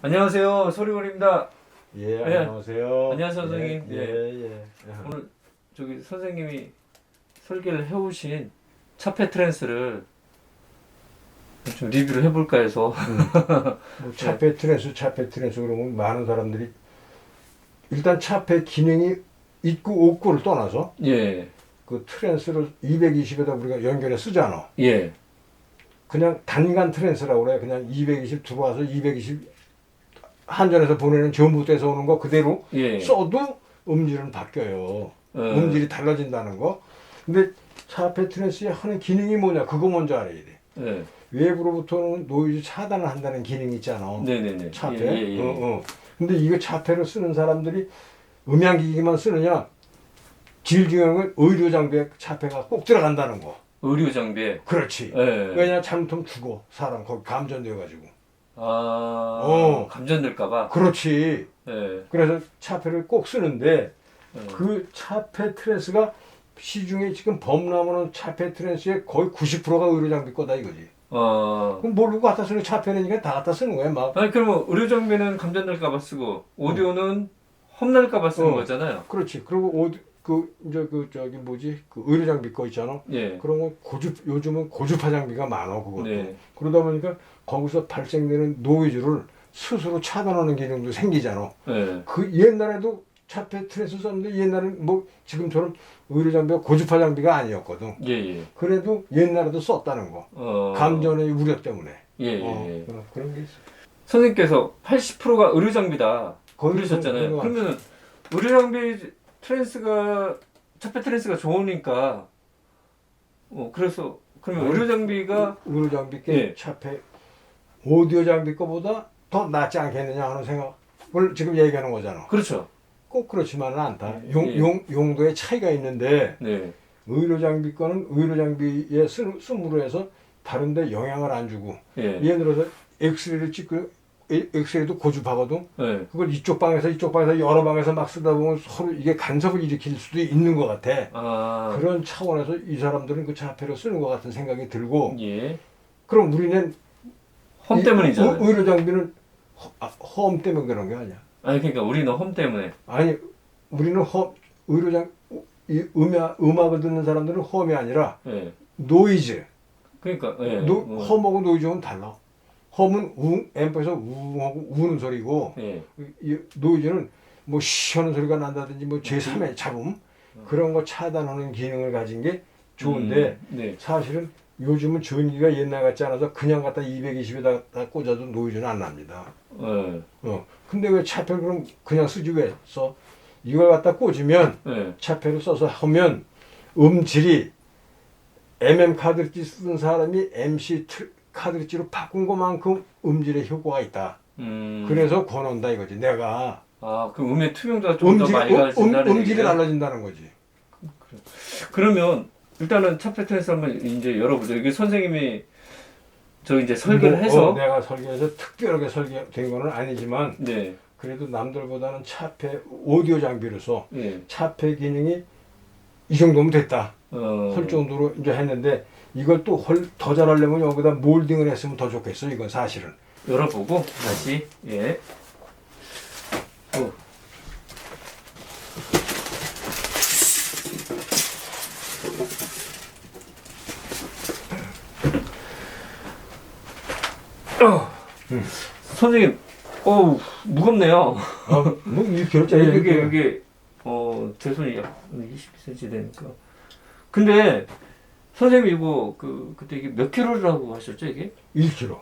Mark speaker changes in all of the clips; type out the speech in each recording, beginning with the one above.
Speaker 1: 안녕하세요. 소리원입니다.
Speaker 2: 예,
Speaker 1: 네.
Speaker 2: 안녕하세요.
Speaker 1: 안녕하세요, 선생님.
Speaker 2: 예,
Speaker 1: 예.
Speaker 2: 예, 예.
Speaker 1: 오늘 저기 선생님이 설계를 해오신 차페 트랜스를 좀 리뷰를 해볼까 해서
Speaker 2: 뭐 차페 트랜스, 차페 트랜스 그러면 많은 사람들이 일단 차페 기능이 있고 없고를 떠나서
Speaker 1: 예,
Speaker 2: 그 트랜스를 220에다 우리가 연결해 쓰잖아.
Speaker 1: 예,
Speaker 2: 그냥 단간 트랜스라고 그래. 그냥 220 들어와서 220 한전에서 보내는 전부대에서 오는 거 그대로
Speaker 1: 예.
Speaker 2: 써도 음질은 바뀌어요.
Speaker 1: 어,
Speaker 2: 음질이 달라진다는 거. 근데 차페 트랜스에 하는 기능이 뭐냐? 그거 먼저 알아야 돼.
Speaker 1: 예.
Speaker 2: 외부로부터는 노이즈 차단을 한다는 기능이 있잖아.
Speaker 1: 네네네.
Speaker 2: 차페.
Speaker 1: 예, 예, 예.
Speaker 2: 어, 어. 근데 이거 차페를 쓰는 사람들이 음향기기만 쓰느냐? 제일 중요한 건 의료 장비에 차페가 꼭 들어간다는 거.
Speaker 1: 의료 장비에.
Speaker 2: 그렇지.
Speaker 1: 예.
Speaker 2: 왜냐 잘못하면 죽어. 사람 거기 감전돼 가지고.
Speaker 1: 아,
Speaker 2: 어.
Speaker 1: 감전될까봐.
Speaker 2: 그렇지.
Speaker 1: 예.
Speaker 2: 그래서 차페를 꼭 쓰는데
Speaker 1: 어.
Speaker 2: 그 차페 트랜스가 시중에 지금 범람하는 차페 트랜스의 거의 90%가 의료 장비 거다 이거지.
Speaker 1: 어.
Speaker 2: 그럼 모르고 갖다 쓰는 차페라니까 다 갖다 쓰는 거야 막.
Speaker 1: 아니 그러면 의료 장비는 감전될까봐 쓰고 오디오는 험날까봐 쓰는
Speaker 2: 어.
Speaker 1: 거잖아요.
Speaker 2: 그렇지. 그리고 어디 그 이제 그 저기 뭐지 그 의료 장비 거 있잖아.
Speaker 1: 예.
Speaker 2: 그런 거 고주 요즘은 고주파 장비가 많아 그것도.
Speaker 1: 네.
Speaker 2: 그러다 보니까 거기서 발생되는 노이즈를 스스로 차단하는 기능도 생기잖아.
Speaker 1: 예.
Speaker 2: 그 옛날에도 차페 트레스 썼는데 옛날엔 뭐 지금처럼 의료 장비가 고주파 장비가 아니었거든.
Speaker 1: 예, 예.
Speaker 2: 그래도 옛날에도 썼다는 거.
Speaker 1: 어.
Speaker 2: 감전의 우려 때문에.
Speaker 1: 예, 예,
Speaker 2: 어,
Speaker 1: 예.
Speaker 2: 어, 그런 게 있어.
Speaker 1: 선생님께서 80%가 의료 장비다. 그러셨잖아요. 그러면 의료 장비 트랜스가 차페 트랜스가 좋으니까 어 그래서 그러면 의료 장비가
Speaker 2: 의료 장비 게
Speaker 1: 예.
Speaker 2: 차페 오디오 장비 거보다 더 낫지 않겠느냐 하는 생각을 지금 얘기하는 거잖아.
Speaker 1: 그렇죠.
Speaker 2: 꼭 그렇지만은 않다.
Speaker 1: 예.
Speaker 2: 용,
Speaker 1: 예.
Speaker 2: 용, 용도의 차이가 있는데
Speaker 1: 네.
Speaker 2: 의료 장비 거는 의료 장비에 쓰- 쓰므로 해서 다른데 영향을 안 주고
Speaker 1: 예.
Speaker 2: 예를 들어서 엑스레이를 찍고 에- 엑스레이도 고주파거든.
Speaker 1: 네.
Speaker 2: 그걸 이쪽 방에서 이쪽 방에서 여러 방에서 막 쓰다 보면 서로 이게 간섭을 일으킬 수도 있는 것 같아.
Speaker 1: 아.
Speaker 2: 그런 차원에서 이 사람들은 그 차폐를 쓰는 것 같은 생각이 들고
Speaker 1: 예.
Speaker 2: 그럼 우리는 험이
Speaker 1: 때문이잖아요.
Speaker 2: 의- 의료 장비는 허, 아, 허음 때문에 그런 게 아니야.
Speaker 1: 아니 그러니까 우리는 험 때문에.
Speaker 2: 아니 우리는 허 의료 장 이 음악 음악을 듣는 사람들은 허음이 아니라
Speaker 1: 예.
Speaker 2: 노이즈.
Speaker 1: 그러니까 예.
Speaker 2: 노,
Speaker 1: 어.
Speaker 2: 험하고 노이즈는 달라. 험은 웅 앰프에서 우웅하고 우는 소리고
Speaker 1: 예.
Speaker 2: 이 노이즈는 뭐 시하는 소리가 난다든지 뭐 제3의 잡음 그런 거 차단하는 기능을 가진 게 좋은데
Speaker 1: 음, 네.
Speaker 2: 사실은 요즘은 전기가 옛날 같지 않아서 그냥 갖다 220에다 꽂아도 노이즈는 안 납니다.
Speaker 1: 예.
Speaker 2: 어. 근데 왜 차폐를 그럼 그냥 쓰지 왜 써? 이걸 갖다 꽂으면
Speaker 1: 예.
Speaker 2: 차폐를 써서 하면 음질이 MM 카드리지 쓰던 사람이 MC 트- 카드리지로 바꾼 것만큼 음질의 효과가 있다.
Speaker 1: 음.
Speaker 2: 그래서 권한다 이거지. 내가
Speaker 1: 아, 그 음의 투명도가 좀더
Speaker 2: 음질,
Speaker 1: 많이
Speaker 2: 음, 음, 음질이
Speaker 1: 얘기예요?
Speaker 2: 달라진다는 거지.
Speaker 1: 그러면 일단은 차페 트랜스 한번 이제 열어보죠. 이게 선생님이 저 이제 설계를
Speaker 2: 뭐,
Speaker 1: 해서
Speaker 2: 어, 내가 설계해서 특별하게 설계된 거는 아니지만
Speaker 1: 네.
Speaker 2: 그래도 남들보다는 차폐 오디오 장비로서
Speaker 1: 예.
Speaker 2: 차폐 기능이 이 정도면 됐다.
Speaker 1: 어.
Speaker 2: 할 정도로 이제 했는데 이걸 또 더 잘하려면 여기다 몰딩을 했으면 더 좋겠어. 이건 사실은.
Speaker 1: 열어보고 다시 예. 어. 어. 선생님, 어우 무겁네요.
Speaker 2: 어, 뭐 이렇게
Speaker 1: 자, 이게 이게 어 제 손이 약 20cm 되니까. 근데 선생님 이거 그 그때 이게 몇 킬로라고 하셨죠 이게?
Speaker 2: 1kg.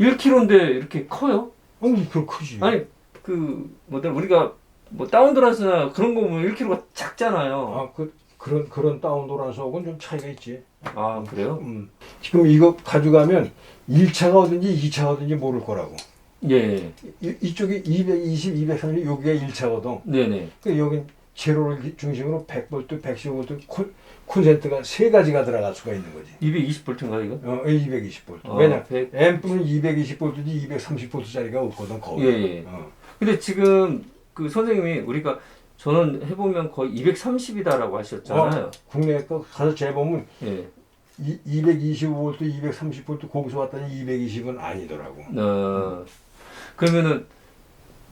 Speaker 1: 1kg인데 이렇게 커요?
Speaker 2: 아니 그 크지.
Speaker 1: 아니 그 뭐들 우리가 뭐 다운드라스나 그런 거 보면 1kg가 작잖아요.
Speaker 2: 아 그 그런 그런 다운도란스하고는 좀 차이가 있지.
Speaker 1: 아 그래요?
Speaker 2: 음. 지금 이거 가져가면 1차가 어딘지 2차가 어딘지 모를 거라고.
Speaker 1: 예.
Speaker 2: 이, 이쪽이 220, 230, 여기가 1차거든.
Speaker 1: 네네.
Speaker 2: 그 여기 제로를 기- 중심으로 100V, 115V 콘, 콘센트가 세 가지가 들어갈 수가 있는 거지.
Speaker 1: 220볼트인가 이거?
Speaker 2: 어, 220V.
Speaker 1: 아,
Speaker 2: 왜냐?
Speaker 1: 백-
Speaker 2: 앰프는 220V인지 230V짜리가 없거든 거기.
Speaker 1: 예, 예.
Speaker 2: 어.
Speaker 1: 근데 지금 그 선생님이 우리가 저는 해보면 거의 230이다라고 하셨잖아요.
Speaker 2: 국내 거 가서 재보면
Speaker 1: 예.
Speaker 2: 이, 225V, 230V 거기서 왔더니 220은 아니더라고.
Speaker 1: 어. 그러면은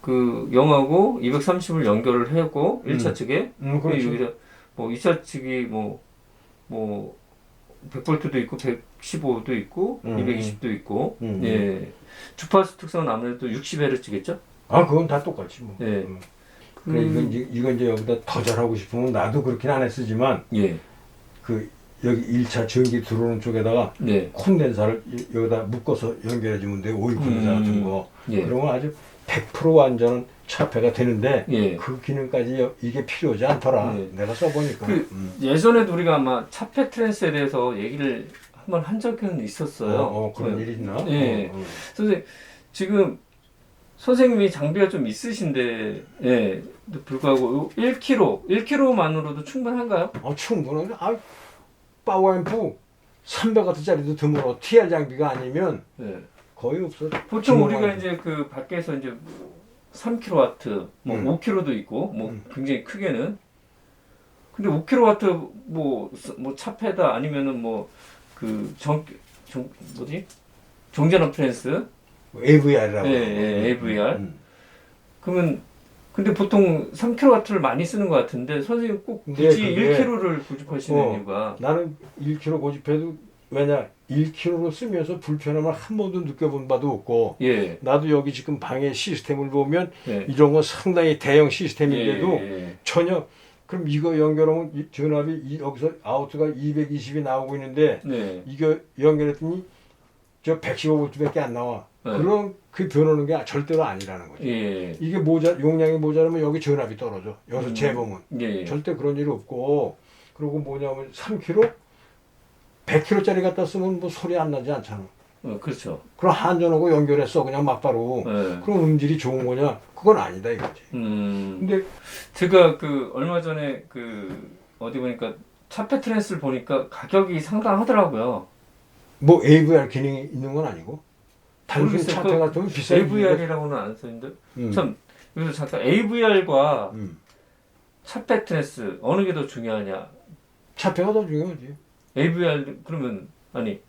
Speaker 1: 그 0하고 230을 연결을 하고
Speaker 2: 음.
Speaker 1: 1차 측에
Speaker 2: 음, 그렇죠.
Speaker 1: 여기서 뭐 2차 측이 뭐뭐 100볼트도 있고 115도 있고
Speaker 2: 음.
Speaker 1: 220도 있고
Speaker 2: 음.
Speaker 1: 예. 주파수 특성은 아무래도 60Hz겠죠?
Speaker 2: 아, 그건 다 똑같지 뭐.
Speaker 1: 예.
Speaker 2: 음. 그래 이건 이제 이건 이제 여기다 더 잘하고 싶으면 나도 그렇게는 안 했으지만
Speaker 1: 예.
Speaker 2: 그 여기 1차 전기 들어오는 쪽에다가
Speaker 1: 네.
Speaker 2: 콘덴사를 이- 여기다 묶어서 연결해 주면 돼. 오일 콘덴사
Speaker 1: 음.
Speaker 2: 같은 거.
Speaker 1: 예.
Speaker 2: 그러면 아주 100% 완전한 차폐가 되는데
Speaker 1: 예.
Speaker 2: 그 기능까지 여- 이게 필요하지 않더라.
Speaker 1: 예.
Speaker 2: 내가 써보니까.
Speaker 1: 그
Speaker 2: 음.
Speaker 1: 예전에도 우리가 아마 차폐 트랜스에 대해서 얘기를 한번 한 적은 있었어요.
Speaker 2: 어, 어, 그런
Speaker 1: 예.
Speaker 2: 일이 있나?
Speaker 1: 예.
Speaker 2: 어, 어.
Speaker 1: 선생님 지금 선생님이 장비가 좀 있으신데 예 불구하고 1kg 1kg만으로도 충분한가요?
Speaker 2: 어, 충분하네. 아, 파워앰프 300W짜리도 드물어. TR 장비가 아니면
Speaker 1: 예.
Speaker 2: 거의 없어.
Speaker 1: 보통
Speaker 2: 중요한
Speaker 1: 우리가
Speaker 2: 거.
Speaker 1: 이제 그 밖에서 이제 3kW, 뭐
Speaker 2: 음.
Speaker 1: 5kg도 있고, 뭐
Speaker 2: 음.
Speaker 1: 굉장히 크게는. 근데 5kW 뭐, 뭐 차폐다 아니면은 뭐 그 정, 정 뭐지? 정전압 트랜스
Speaker 2: AVR이라고.
Speaker 1: 예, 예, AVR.
Speaker 2: 음.
Speaker 1: 그러면 근데 보통 3kW를 많이 쓰는 것 같은데 선생님 꼭 굳이
Speaker 2: 그게-
Speaker 1: 1kg를 고집하시는
Speaker 2: 어.
Speaker 1: 이유가
Speaker 2: 나는 1kg 고집해도 왜냐 1kg로 쓰면서 불편함을 한 번도 느껴본 바도 없고
Speaker 1: 예,
Speaker 2: 나도 여기 지금 방의 시스템을 보면
Speaker 1: 예.
Speaker 2: 이런 건 상당히 대형 시스템인데도
Speaker 1: 예, 예,
Speaker 2: 전혀 그럼 이거 연결하면 이 전압이 이- 여기서 아우트가 220이 나오고 있는데
Speaker 1: 네.
Speaker 2: 이거 연결했더니 저 115V밖에 안 나와.
Speaker 1: 네.
Speaker 2: 그럼 그 변하는 게 절대로 아니라는 거지.
Speaker 1: 예,
Speaker 2: 이게 모자 용량이 모자라면 여기 전압이 떨어져. 여기서
Speaker 1: 음.
Speaker 2: 재봉은
Speaker 1: 예, 예.
Speaker 2: 절대 그런 일 없고 그리고 뭐냐면 3kg 100kg짜리 갖다 쓰면 뭐 소리 안 나지 않잖아.
Speaker 1: 어, 그렇죠.
Speaker 2: 그럼 한전하고 연결했어 그냥 막바로.
Speaker 1: 예.
Speaker 2: 그럼 음질이 좋은 거냐? 그건 아니다 이거지.
Speaker 1: 음,
Speaker 2: 근데
Speaker 1: 제가 그 얼마 전에 그 어디 보니까 차페 트랜스를 보니까 가격이 상당하더라고요.
Speaker 2: 뭐 AVR 기능이 있는 건 아니고 단순
Speaker 1: 모르겠어요.
Speaker 2: 차폐
Speaker 1: 그
Speaker 2: 같으면 비싼
Speaker 1: AVR이라고는 안 써있는데
Speaker 2: 음.
Speaker 1: 참 여기서 잠깐 AVR과
Speaker 2: 음.
Speaker 1: 차페 트랜스 어느 게 더 중요하냐?
Speaker 2: 차폐가 더 중요하지.
Speaker 1: AVR 그러면 아니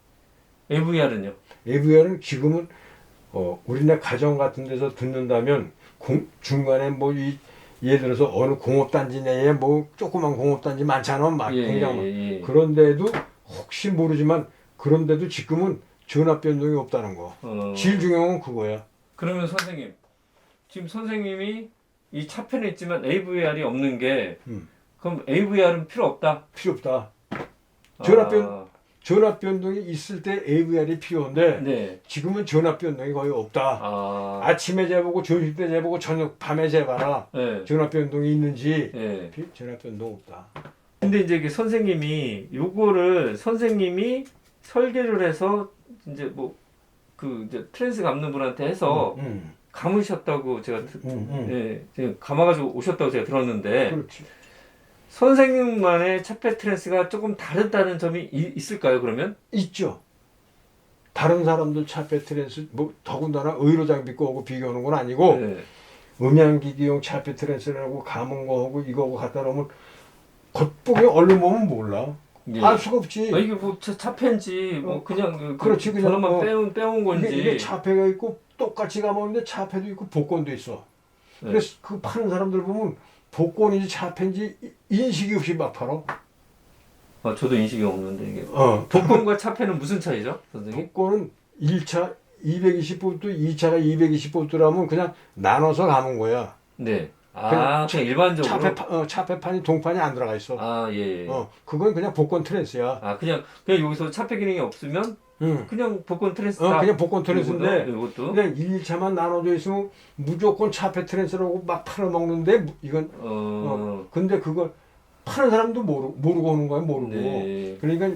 Speaker 1: AVR은요?
Speaker 2: AVR은 지금은 어, 우리네 가정 같은 데서 듣는다면 공- 중간에 뭐 이 예를 들어서 어느 공업단지 내에 뭐 조그만 공업단지 많잖아 막 공장
Speaker 1: 예, 예.
Speaker 2: 그런데도 혹시 모르지만 그런데도 지금은 전압 변동이 없다는 거.
Speaker 1: 어,
Speaker 2: 제일 중요한 건 그거야.
Speaker 1: 그러면 선생님 지금 선생님이 이 차페는 있지만 AVR이 없는 게
Speaker 2: 음.
Speaker 1: 그럼 AVR은 필요 없다.
Speaker 2: 필요 없다. 전압 변-
Speaker 1: 아,
Speaker 2: 전압 변동이 있을 때 AVR이 필요한데
Speaker 1: 네.
Speaker 2: 지금은 전압 변동이 거의 없다.
Speaker 1: 아,
Speaker 2: 아 침에 재보고 점심 때 재보고 저녁 밤에 재봐라.
Speaker 1: 네.
Speaker 2: 전압 변동이 있는지
Speaker 1: 예.
Speaker 2: 비- 전압 변동 없다.
Speaker 1: 근데 이제 이게 선생님이 요거를 선생님이 설계를 해서 이제 뭐 그 이제 트랜스 감는 분한테 해서
Speaker 2: 음,
Speaker 1: 감으셨다고 제가 듣,
Speaker 2: 음, 음.
Speaker 1: 예, 지금 감아가지고 오셨다고 제가 들었는데
Speaker 2: 그렇지.
Speaker 1: 선생님만의 차페 트랜스가 조금 다르다는 점이 이- 있을까요? 그러면?
Speaker 2: 있죠. 다른 사람들 차 배트랜스 뭐 더군다나 의료 장비 거하고 비교하는 건 아니고
Speaker 1: 네.
Speaker 2: 음향기기용 차 배트랜스라고 감은 거하고 이거하고 갖다 놓으면 겉보기 얼른 보면 몰라.
Speaker 1: 예.
Speaker 2: 알 수가 없지.
Speaker 1: 아, 이게 뭐 차, 차페인지 뭐 그냥 그-
Speaker 2: 그렇지, 그냥
Speaker 1: 저놈만
Speaker 2: 뭐
Speaker 1: 빼온 빼온 건지.
Speaker 2: 이게, 차폐가 있고 똑같이 감았는데 차폐도 있고 복권도 있어.
Speaker 1: 네.
Speaker 2: 그래서 그 파는 사람들 보면 복권인지 차폐인지 이- 인식이 없이 막 팔어.
Speaker 1: 아, 저도 인식이 없는데 이게
Speaker 2: 어.
Speaker 1: 복권과 차페는 무슨 차이죠, 선생님?
Speaker 2: 복권은 1차 220볼트, 2차가 220볼트라면 그냥 나눠서 감은 거야.
Speaker 1: 네. 아,
Speaker 2: 그냥
Speaker 1: 그냥 일반적으로.
Speaker 2: 차폐, 어, 차폐판이 동판이 안 들어가 있어.
Speaker 1: 아, 예. 예.
Speaker 2: 어, 그건 그냥 복권 트랜스야.
Speaker 1: 아, 그냥 그냥 여기서 차폐 기능이 없으면
Speaker 2: 응.
Speaker 1: 그냥 복권 트랜스
Speaker 2: 어,
Speaker 1: 다
Speaker 2: 그냥 복권 트랜스인데
Speaker 1: 이것도, 이것도.
Speaker 2: 그냥 1, 2차만 나눠져 있으면 무조건 차폐 트랜스라고 막 팔아먹는데 무- 이건
Speaker 1: 어,
Speaker 2: 근데 그걸 파는 사람도 모르, 모르고 오는 거야 모르고
Speaker 1: 네.
Speaker 2: 그러니까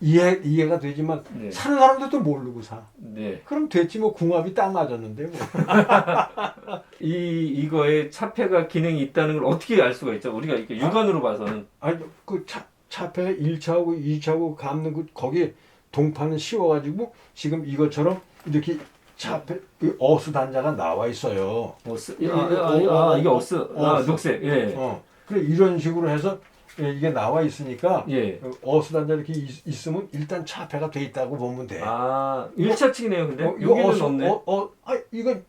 Speaker 2: 이해, 이해가 되지만
Speaker 1: 네.
Speaker 2: 사는 사람들도 모르고 사
Speaker 1: 네.
Speaker 2: 그럼 됐지 뭐 궁합이 딱 맞았는데 뭐.
Speaker 1: 이 이거에 차폐가 기능이 있다는 걸 어떻게 알 수가 있죠? 우리가 이렇게 육안으로 봐서는
Speaker 2: 아니 그 차, 차폐 1차하고 2차하고 감는 그 거기 동판은 씌워가지고 지금 이것처럼 이렇게 차폐 그 어스 단자가 나와 있어요.
Speaker 1: 어스 아, 아, 아, 이게 어스 아,
Speaker 2: 어스.
Speaker 1: 녹색 예.
Speaker 2: 어. 그래 이런 식으로 해서 예, 이게 나와 있으니까
Speaker 1: 예.
Speaker 2: 어스 단자 이렇게 있, 있으면 일단 차폐가 돼 있다고 보면 돼.
Speaker 1: 아, 1차 측이네요, 근데.
Speaker 2: 어, 이거
Speaker 1: 여기는
Speaker 2: 어스
Speaker 1: 없네.
Speaker 2: 어, 어, 아 이건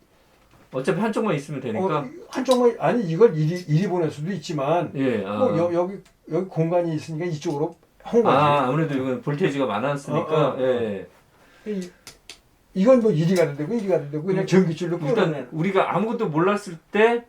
Speaker 1: 어차피 한쪽만 있으면 되니까.
Speaker 2: 어, 한쪽만 아니 이걸 이리 이리 보낼 수도 있지만
Speaker 1: 예. 아.
Speaker 2: 뭐 여, 여기 여기 공간이 있으니까 이쪽으로 한 거지.
Speaker 1: 아, 아무래도 이건 볼테이지가 많았으니까.
Speaker 2: 어, 어, 어.
Speaker 1: 예.
Speaker 2: 이, 이건 뭐 이리 가도 되고 이리 가도 되고 그냥 전기줄로
Speaker 1: 일단
Speaker 2: 끌어내.
Speaker 1: 우리가 아무것도 몰랐을 때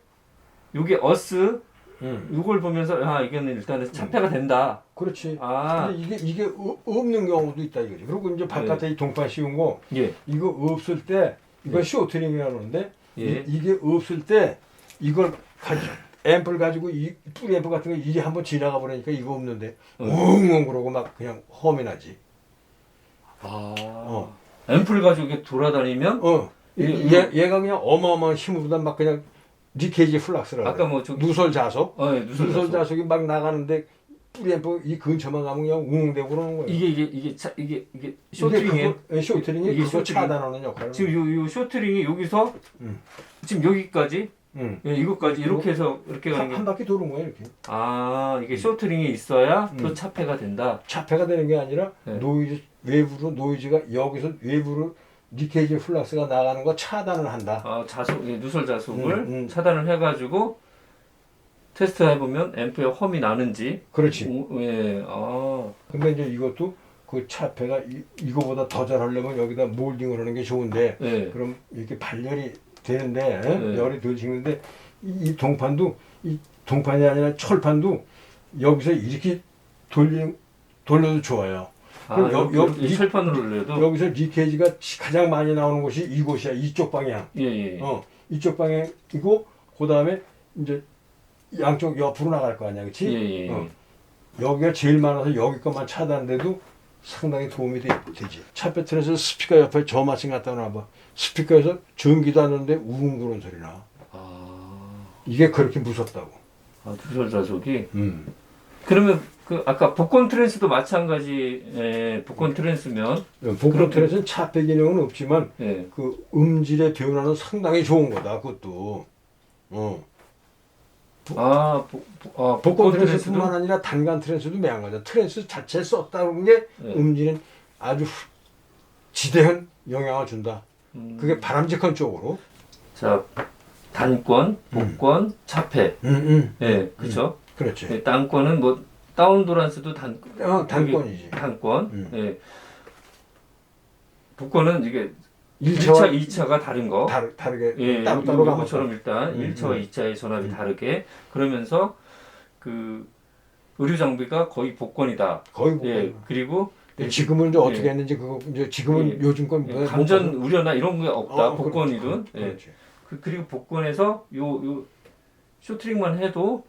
Speaker 1: 요게 어스
Speaker 2: 응.
Speaker 1: 이걸 보면서 아 이거는 일단은 차폐가 된다.
Speaker 2: 그렇지.
Speaker 1: 아,
Speaker 2: 근데 이게 이게 어- 없는 경우도 있다 이거지. 그리고 이제 바깥에 이 동판 씌운 거
Speaker 1: 예.
Speaker 2: 이거 없을 때 이거
Speaker 1: 예.
Speaker 2: 쇼트링이라는데
Speaker 1: 예.
Speaker 2: 이, 게 없을 때 이걸 가지 앰플 가지고 이 뿌리 앰플 같은 거 이리 한번 지나가 버리니까 이거 없는데
Speaker 1: 어.
Speaker 2: 웅웅 그러고 막 그냥 험이 나지.
Speaker 1: 아.
Speaker 2: 어.
Speaker 1: 앰플 가지고 이렇게 돌아다니면
Speaker 2: 어.
Speaker 1: 이-
Speaker 2: 얘, 얘가 그냥 어마어마한 힘으로다 막 그냥 리케이지 플락스라.
Speaker 1: 아까 뭐 저기
Speaker 2: 누설 자석.
Speaker 1: 어, 예, 누설
Speaker 2: 누설
Speaker 1: 자석.
Speaker 2: 자석 이 막 나가는데 뿌리 이 근처만 가면 그냥 웅웅대고 그러는 거예요.
Speaker 1: 이게 이게 이게 차, 이게 이게 쇼트링에
Speaker 2: 그거- 예, 쇼트링이
Speaker 1: 이게 쇼트링.
Speaker 2: 차단하는 역할을.
Speaker 1: 지금 요, 요 쇼트링이 여기서
Speaker 2: 음.
Speaker 1: 지금 여기까지
Speaker 2: 응.
Speaker 1: 예, 이것까지 이렇게 해서 이렇게 가는
Speaker 2: 한,
Speaker 1: 게
Speaker 2: 한 바퀴 도는 거야 이렇게.
Speaker 1: 아, 이게 쇼트링이 있어야 또
Speaker 2: 음.
Speaker 1: 차폐가 된다.
Speaker 2: 차폐가 되는 게 아니라
Speaker 1: 네.
Speaker 2: 노이즈 외부로 노이즈가 여기서 외부로 리케이지 플락스가 나가는 거 차단을 한다.
Speaker 1: 아, 자석, 예, 누설 자석을
Speaker 2: 음, 음.
Speaker 1: 차단을 해가지고 테스트 해보면 앰프에 험이 나는지.
Speaker 2: 그렇지.
Speaker 1: 오, 예, 아,
Speaker 2: 근데 이제 이것도 그 차폐가 이, 이거보다 더 잘하려면 여기다 몰딩을 하는 게 좋은데
Speaker 1: 예,
Speaker 2: 그럼 이렇게 발열이 되는데 에?
Speaker 1: 네.
Speaker 2: 열이 덜 식는데 이, 이 동판도 이 동판이 아니라 철판도 여기서 이렇게 돌리 돌려도 좋아요.
Speaker 1: 아,
Speaker 2: 그럼 여-
Speaker 1: 여,
Speaker 2: 여-
Speaker 1: 여, 이
Speaker 2: 이-
Speaker 1: 철판으로 올려도.
Speaker 2: 여기서 리케이지가 가장 많이 나오는 곳이 이곳이야. 이쪽 방향.
Speaker 1: 예, 예.
Speaker 2: 어, 이쪽 방향이고 그다음에 이제 양쪽 옆으로 나갈 거 아니야, 그렇지?
Speaker 1: 예, 예.
Speaker 2: 어. 여기가 제일 많아서 여기 것만 차단돼도 상당히 도움이 되, 지 차 배틀에서 스피커 옆에 저 마신 갖다 놔봐. 스피커에서 전기도 안 나는데 우웅그런 소리 나.
Speaker 1: 아,
Speaker 2: 이게 그렇게 무섭다고.
Speaker 1: 아, 누설 자석이.
Speaker 2: 음.
Speaker 1: 그러면 그 아까 복권 트랜스도 마찬가지, 예, 복권 트랜스면,
Speaker 2: 복로틀에서는 차폐 기능은 없지만
Speaker 1: 예,
Speaker 2: 그 음질의 변화는 상당히 좋은 거다. 그것도. 어.
Speaker 1: 아, 보, 보, 아,
Speaker 2: 복권
Speaker 1: 복권
Speaker 2: 트랜스뿐만
Speaker 1: 트랜스도.
Speaker 2: 아니라 단간 트랜스도 매한 거죠. 트랜스 자체 썼다는 게
Speaker 1: 예.
Speaker 2: 음질은 아주 후- 지대한 영향을 준다.
Speaker 1: 음,
Speaker 2: 그게 바람직한 쪽으로.
Speaker 1: 자, 단권, 복권, 차폐.
Speaker 2: 음, 음.
Speaker 1: 예, 그죠?
Speaker 2: 그렇지.
Speaker 1: 예, 단권은 뭐 다운 도란스도 단
Speaker 2: 어, 단권이지.
Speaker 1: 단권.
Speaker 2: 음.
Speaker 1: 예. 복권은 이게
Speaker 2: 1차와
Speaker 1: 1차, 2차가 다른 거.
Speaker 2: 다르, 다르게
Speaker 1: 예,
Speaker 2: 따로 따로 가면
Speaker 1: 요거처럼 일단
Speaker 2: 음,
Speaker 1: 1차와
Speaker 2: 음.
Speaker 1: 2차의 전압이
Speaker 2: 음.
Speaker 1: 다르게 그러면서 그 의료 장비가 거의 복권이다.
Speaker 2: 거의 뭐
Speaker 1: 예, 그리고
Speaker 2: 지금은 이제
Speaker 1: 예.
Speaker 2: 어떻게 했는지 그거 이제 지금은
Speaker 1: 예.
Speaker 2: 요즘 건
Speaker 1: 예,
Speaker 2: 뭐-
Speaker 1: 감전
Speaker 2: 뭐-
Speaker 1: 우려나 이런 게 없다.
Speaker 2: 어,
Speaker 1: 복권이든.
Speaker 2: 그렇지.
Speaker 1: 예.
Speaker 2: 그,
Speaker 1: 그리고 복권에서 요, 요 쇼트링만 해도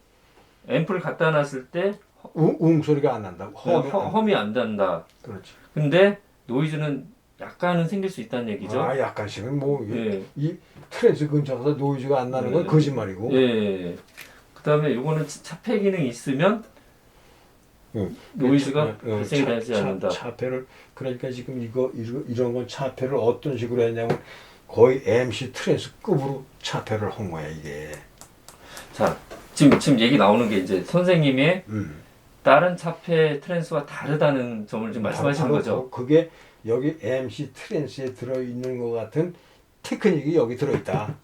Speaker 1: 앰플을 갖다 놨을 때
Speaker 2: 우, 웅 소리가 안 난다.
Speaker 1: 허,
Speaker 2: 험이 안-
Speaker 1: 험이 안 단다.
Speaker 2: 그렇지.
Speaker 1: 근데 노이즈는 약간은 생길 수 있다는 얘기죠.
Speaker 2: 아 약간씩은 뭐
Speaker 1: 예.
Speaker 2: 이 트랜스 근처 가서 노이즈가 안 나는 건
Speaker 1: 네.
Speaker 2: 거짓말이고.
Speaker 1: 예. 그 다음에 요거는 차폐 기능이 있으면
Speaker 2: 응.
Speaker 1: 노이즈가
Speaker 2: 어,
Speaker 1: 발생이
Speaker 2: 차-
Speaker 1: 되지
Speaker 2: 차-
Speaker 1: 않는다.
Speaker 2: 차폐를 그러니까 지금 이거 이런, 이런 건 차폐를 어떤 식으로 했냐면 거의 MC 트랜스급으로 차폐를 한 거야 이게.
Speaker 1: 자, 지금 지금 얘기 나오는 게 이제 선생님의
Speaker 2: 음.
Speaker 1: 다른 차폐 트랜스와 다르다는 점을 지금 말씀하시는
Speaker 2: 바로
Speaker 1: 거죠.
Speaker 2: 그- 그게 여기 MC 트랜스에 들어 있는 것 같은 테크닉이 여기 들어 있다.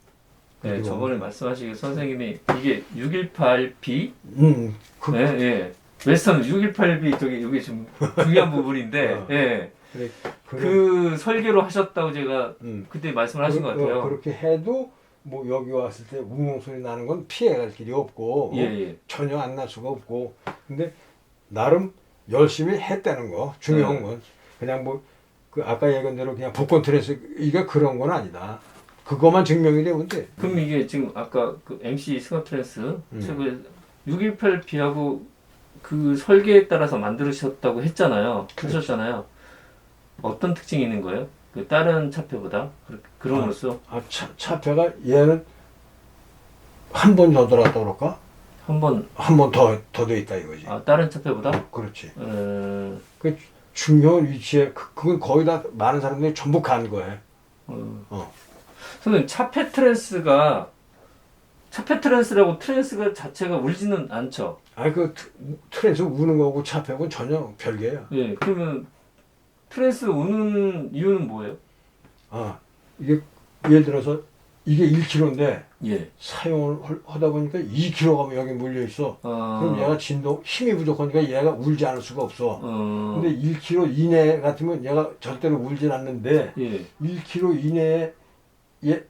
Speaker 1: 네, 저번에 말씀하시기 선생님이 이게 618B
Speaker 2: 음. 그,
Speaker 1: 예, 예. 웨스턴 618B 저기 이게 좀 중요한 부분인데
Speaker 2: 어.
Speaker 1: 예.
Speaker 2: 그래, 그래,
Speaker 1: 그 설계로 하셨다고 제가
Speaker 2: 음.
Speaker 1: 그때 말씀을 하신 것
Speaker 2: 그-
Speaker 1: 같아요.
Speaker 2: 어, 그렇게 해도 뭐 여기 왔을 때 우웅 소리 나는 건 피해갈 길이 없고
Speaker 1: 예, 예.
Speaker 2: 전혀 안 날 수가 없고 근데 나름 열심히 했다는 거 중요한
Speaker 1: 네.
Speaker 2: 건 그냥 뭐 그 아까 얘기한 대로 그냥 복권 트레스 이게 그런 건 아니다 그것만 증명이 되면 돼
Speaker 1: 그럼 이게 지금 아까 그 MC 스가 트랜스
Speaker 2: 음.
Speaker 1: 최고의 618B하고 그 설계에 따라서 만들으셨다고 했잖아요.
Speaker 2: 그렇죠.
Speaker 1: 하셨잖아요. 어떤 특징이 있는 거예요? 그 다른 차폐보다 그렇- 그럼으로써
Speaker 2: 아, 차, 차표가 얘는 한 번 더 들어갔다 그럴까
Speaker 1: 한 번
Speaker 2: 한 번 더 더 돼 있다 이거지
Speaker 1: 아, 다른 차폐보다
Speaker 2: 그렇지
Speaker 1: 어,
Speaker 2: 그 중요한 위치에 그, 그건 거의 다 많은 사람들이 전부 간 거예요
Speaker 1: 어.
Speaker 2: 어.
Speaker 1: 선생님 차폐 트랜스가 차폐 트랜스라고 트랜스가 자체가 울지는 않죠.
Speaker 2: 아니 그 트- 트레스 우는 거고 차표는 전혀 별개야
Speaker 1: 예, 그러면 트랜스 우는 이유는 뭐예요?
Speaker 2: 아 이게 예를 들어서 이게 1kg인데
Speaker 1: 예.
Speaker 2: 사용을 할- 하다 보니까 2kg가 여기 물려 있어.
Speaker 1: 아.
Speaker 2: 그럼 얘가 진동 힘이 부족하니까 얘가 울지 않을 수가 없어.
Speaker 1: 어.
Speaker 2: 근데 1kg 이내 같으면 얘가 절대로 울진 않는데
Speaker 1: 예.
Speaker 2: 1kg 이내에 얘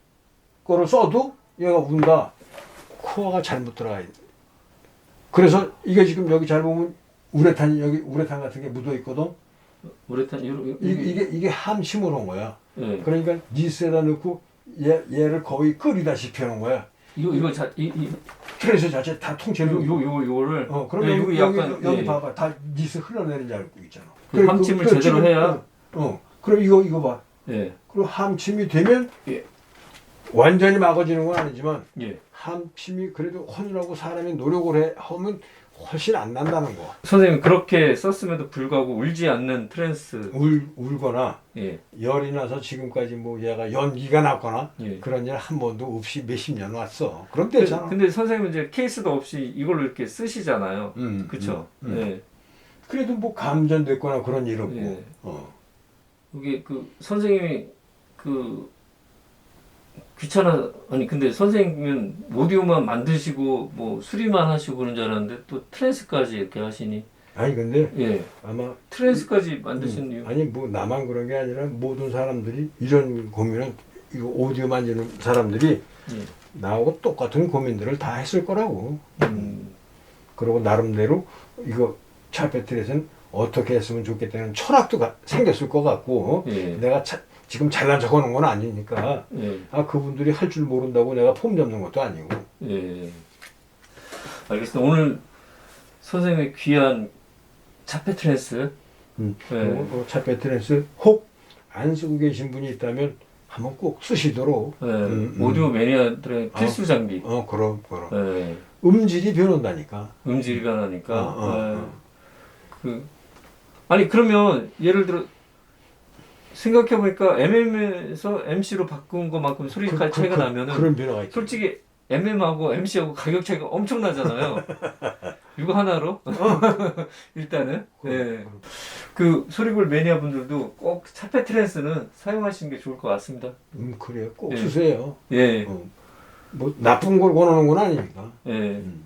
Speaker 2: 거를 써도 얘가 운다. 코어가 잘못 들어가 있는. 그래서 이게 지금 여기 잘 보면 우레탄이 여기 우레탄 같은 게 묻어 있거든.
Speaker 1: 우레탄 이러
Speaker 2: 이, 이게 이게 함심을 한 거야.
Speaker 1: 예.
Speaker 2: 그러니까 니스에다 넣고 얘 얘를 거의 끓이다시피 하는 거야.
Speaker 1: 이거 이거 자, 이, 이
Speaker 2: 트레스 자체 다 통째로.
Speaker 1: 요, 요, 요, 요거를
Speaker 2: 어, 그럼
Speaker 1: 예,
Speaker 2: 여기,
Speaker 1: 이거
Speaker 2: 여기, 여기
Speaker 1: 예.
Speaker 2: 봐봐. 다 니스 흘러내리는 줄 알고 있잖아.
Speaker 1: 그
Speaker 2: 그래,
Speaker 1: 함침을
Speaker 2: 그- 그
Speaker 1: 제대로
Speaker 2: 지금,
Speaker 1: 해야?
Speaker 2: 어, 어. 그럼 이거 이거 봐.
Speaker 1: 예.
Speaker 2: 그리고 함침이 되면
Speaker 1: 예.
Speaker 2: 완전히 막아지는 건 아니지만
Speaker 1: 예.
Speaker 2: 함침이 그래도 혼이라고 사람이 노력을 해 하면 훨씬 안 난다는 거.
Speaker 1: 선생님 그렇게 썼음에도 불구하고 울지 않는 트랜스
Speaker 2: 울 울거나
Speaker 1: 예.
Speaker 2: 열이 나서 지금까지 뭐 얘가 연기가 났거나
Speaker 1: 예.
Speaker 2: 그런 일 한 번도 없이 몇십 년 왔어. 그럼
Speaker 1: 근데,
Speaker 2: 되잖아.
Speaker 1: 근데 선생님은 이제 케이스도 없이 이걸로 이렇게 쓰시잖아요.
Speaker 2: 음,
Speaker 1: 그쵸?
Speaker 2: 음, 음.
Speaker 1: 예.
Speaker 2: 그래도 뭐 감전됐거나 그런 일 없고.
Speaker 1: 예.
Speaker 2: 어.
Speaker 1: 이게 그 선생님이 그 귀찮아. 아니 근데 선생님은 오디오만 만드시고 뭐 수리만 하시고 그런 줄 알았는데 또 트랜스까지 이렇게 하시니.
Speaker 2: 아니 근데
Speaker 1: 예.
Speaker 2: 아마
Speaker 1: 트랜스까지 만드신 이유?
Speaker 2: 아니 뭐 나만 그런 게 아니라 모든 사람들이 이런 고민은 이거 오디오 만지는 사람들이
Speaker 1: 예.
Speaker 2: 나하고 똑같은 고민들을 다 했을 거라고.
Speaker 1: 음,
Speaker 2: 그리고 나름대로 이거 차페트에서는 어떻게 했으면 좋겠다는 철학도 가- 생겼을 것 같고
Speaker 1: 예.
Speaker 2: 내가 차- 지금 잘난 척 하는 건 아니니까
Speaker 1: 예.
Speaker 2: 아 그분들이 할 줄 모른다고 내가 폼 잡는 것도 아니고
Speaker 1: 예. 알겠습니다. 오늘 선생님의 귀한 차페 트랜스
Speaker 2: 음.
Speaker 1: 네.
Speaker 2: 어, 차페트에서 혹안 쓰고 계신 분이 있다면 한번 꼭 쓰시도록
Speaker 1: 예,
Speaker 2: 음, 음.
Speaker 1: 오디오 매니아들의 필수 장비
Speaker 2: 어 그럼 그럼
Speaker 1: 예.
Speaker 2: 음질이 변한다니까
Speaker 1: 음질이 가나니까
Speaker 2: 어, 어,
Speaker 1: 예.
Speaker 2: 어.
Speaker 1: 그 아니 그러면 예를 들어 생각해 보니까 MM에서 MC로 바꾼 것만큼 소리
Speaker 2: 그-
Speaker 1: 가
Speaker 2: 그-
Speaker 1: 차이가
Speaker 2: 그-
Speaker 1: 나면은
Speaker 2: 그런 변화가 있죠
Speaker 1: 솔직히 MM하고 MC하고 가격 차이가 엄청나잖아요. 이거 하나로 일단은 예. 그 소리볼 매니아 분들도 꼭 차페 트랜스는 사용하시는 게 좋을 것 같습니다.
Speaker 2: 음 그래요 꼭
Speaker 1: 예.
Speaker 2: 쓰세요
Speaker 1: 예,
Speaker 2: 어. 뭐 나쁜 걸 권하는 건 아니니까
Speaker 1: 예,
Speaker 2: 음.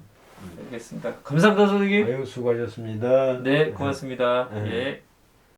Speaker 1: 알겠습니다. 감사합니다, 선생님.
Speaker 2: 아유 수고하셨습니다
Speaker 1: 네, 고맙습니다.
Speaker 2: 네.
Speaker 1: 예.